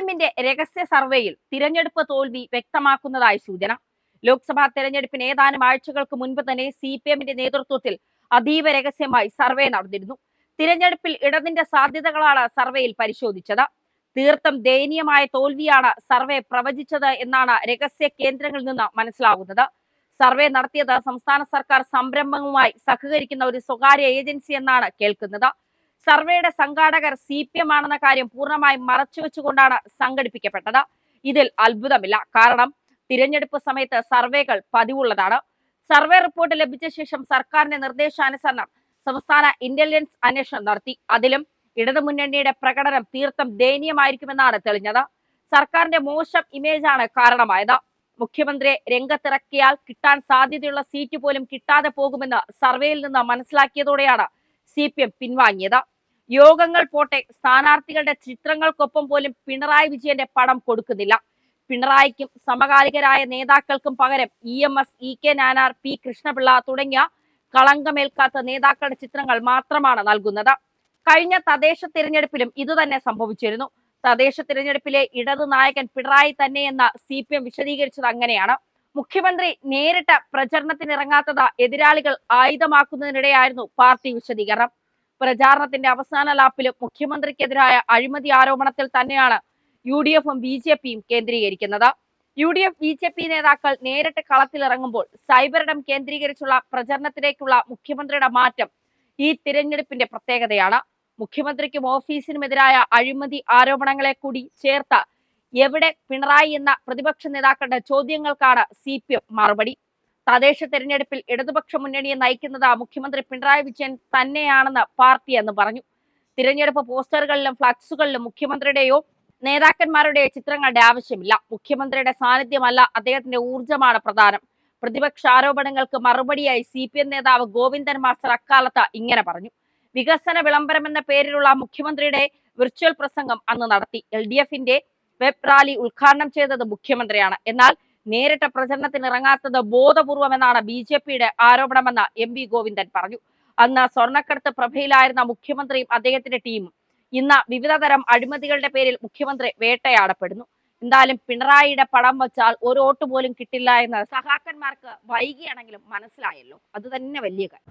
എമ്മിന്റെ രഹസ്യ സർവേയിൽ തിരഞ്ഞെടുപ്പ് തോൽവി വ്യക്തമാക്കുന്നതായി സൂചന. ലോക്സഭാ തെരഞ്ഞെടുപ്പിന് ഏതാനും ആഴ്ചകൾക്ക് മുൻപ് തന്നെ സി പി എമ്മിന്റെ നേതൃത്വത്തിൽ അതീവ രഹസ്യമായി സർവേ നടന്നിരുന്നു. തിരഞ്ഞെടുപ്പിൽ ഇടതിന്റെ സാധ്യതകളാണ് സർവേയിൽ പരിശോധിച്ചത്. തീർത്ഥം ദയനീയമായ തോൽവിയാണ് സർവേ പ്രവചിച്ചത് എന്നാണ് രഹസ്യ കേന്ദ്രങ്ങളിൽ നിന്ന് മനസ്സിലാകുന്നത്. സർവേ നടത്തിയത് സംസ്ഥാന സർക്കാർ സംരംഭവുമായി സഹകരിക്കുന്ന ഒരു സ്വകാര്യ ഏജൻസി എന്നാണ് കേൾക്കുന്നത്. സർവേയുടെ സംഘാടകർ സി പി എം ആണെന്ന കാര്യം പൂർണമായും മറച്ചുവെച്ചുകൊണ്ടാണ് സംഘടിപ്പിക്കപ്പെട്ടത്. ഇതിൽ അത്ഭുതമില്ല. കാരണം തിരഞ്ഞെടുപ്പ് സമയത്ത് സർവേകൾ പതിവുള്ളതാണ്. സർവേ റിപ്പോർട്ട് ലഭിച്ച ശേഷം സർക്കാരിന്റെ നിർദ്ദേശാനുസരണം സംസ്ഥാന ഇന്റലിജൻസ് അന്വേഷണം നടത്തി. അതിലും ഇടതുമുന്നണിയുടെ പ്രകടനം തീർത്തും ദയനീയമായിരിക്കുമെന്നാണ് തെളിഞ്ഞത്. സർക്കാരിന്റെ മോശം ഇമേജാണ് കാരണമായത്. മുഖ്യമന്ത്രിയെ രംഗത്തിറക്കിയാൽ കിട്ടാൻ സാധ്യതയുള്ള സീറ്റ് പോലും കിട്ടാതെ പോകുമെന്ന് സർവേയിൽ നിന്ന് മനസ്സിലാക്കിയതോടെയാണ് സി പിൻവാങ്ങിയത്. യോഗങ്ങൾ പോട്ടെ സ്ഥാനാർത്ഥികളുടെ ചിത്രങ്ങൾക്കൊപ്പം പോലും പിണറായി വിജയന്റെ പടം കൊടുക്കുന്നില്ല. പിണറായിക്കും സമകാലികരായ നേതാക്കൾക്കും പകരം E M S E K Nayanar P Krishna Pillai തുടങ്ങിയ കളങ്കമേൽക്കാത്ത നേതാക്കളുടെ ചിത്രങ്ങൾ മാത്രമാണ് നൽകുന്നത്. കഴിഞ്ഞ തദ്ദേശ തിരഞ്ഞെടുപ്പിലും ഇതുതന്നെ സംഭവിച്ചിരുന്നു. തദ്ദേശ തിരഞ്ഞെടുപ്പിലെ ഇടത് നായകൻ പിണറായി തന്നെയെന്ന് സി പി എം വിശദീകരിച്ചത് അങ്ങനെയാണ്. മുഖ്യമന്ത്രി നേരിട്ട് പ്രചരണത്തിനിറങ്ങാത്തത് എതിരാളികൾ ആയുധമാക്കുന്നതിനിടെയായിരുന്നു പാർട്ടി വിശദീകരണം. പ്രചാരണത്തിന്റെ അവസാന ലാപ്പിലും മുഖ്യമന്ത്രിക്കെതിരായ അഴിമതി ആരോപണത്തിൽ തന്നെയാണ് യു ഡി എഫും ബി ജെ പിയും കേന്ദ്രീകരിക്കുന്നത്. U D F B J P നേതാക്കൾ നേരിട്ട് കളത്തിലിറങ്ങുമ്പോൾ സൈബറിടം കേന്ദ്രീകരിച്ചുള്ള പ്രചരണത്തിലേക്കുള്ള മുഖ്യമന്ത്രിയുടെ മാറ്റം ഈ തിരഞ്ഞെടുപ്പിന്റെ പ്രത്യേകതയാണ്. മുഖ്യമന്ത്രിക്കും ഓഫീസിനുമെതിരായ അഴിമതി ആരോപണങ്ങളെ കൂടി ചേർത്ത് എവിടെ പിണറായി എന്ന പ്രതിപക്ഷ നേതാക്കളുടെ ചോദ്യങ്ങൾക്കാണ് സി മറുപടി. തദ്ദേശ തെരഞ്ഞെടുപ്പിൽ ഇടതുപക്ഷ മുന്നണിയെ നയിക്കുന്നത് മുഖ്യമന്ത്രി പിണറായി വിജയൻ തന്നെയാണെന്ന് പാർട്ടി എന്ന് പറഞ്ഞു. തിരഞ്ഞെടുപ്പ് പോസ്റ്ററുകളിലും ഫ്ലക്സുകളിലും മുഖ്യമന്ത്രിയുടെയോ നേതാക്കന്മാരുടെയോ ചിത്രങ്ങളുടെ ആവശ്യമില്ല. മുഖ്യമന്ത്രിയുടെ സാന്നിധ്യമല്ല അദ്ദേഹത്തിന്റെ ഊർജമാണ് പ്രധാനം. പ്രതിപക്ഷ ആരോപണങ്ങൾക്ക് മറുപടിയായി സി പി എം നേതാവ് ഗോവിന്ദൻ മാസ്റ്റർ അക്കാലത്ത് ഇങ്ങനെ പറഞ്ഞു. വികസന വിളംബരം എന്ന പേരിലുള്ള മുഖ്യമന്ത്രിയുടെ വിർച്വൽ പ്രസംഗം അന്ന് നടത്തി. എൽ ഡി എഫിന്റെ വെബ് റാലി ഉദ്ഘാടനം ചെയ്തത് മുഖ്യമന്ത്രിയാണ്. എന്നാൽ നേരിട്ട പ്രചരണത്തിന് ഇറങ്ങാത്തത് ബോധപൂർവമെന്നാണ് ബി ജെ പിയുടെ ആരോപണമെന്ന് എം വി ഗോവിന്ദൻ പറഞ്ഞു. അന്ന് സ്വർണക്കടത്ത് പ്രഭയിലായിരുന്ന മുഖ്യമന്ത്രിയും അദ്ദേഹത്തിന്റെ ടീമും ഇന്ന് വിവിധ തരം അഴിമതികളുടെ പേരിൽ മുഖ്യമന്ത്രി വേട്ടയാടപ്പെടുന്നു. എന്തായാലും പിണറായിയുടെ പടം വച്ചാൽ ഒരു വോട്ട് പോലും കിട്ടില്ല എന്ന് സഹാക്കന്മാർക്ക് വൈകിയാണെങ്കിലും മനസ്സിലായല്ലോ. അത് തന്നെ വലിയ കാര്യം.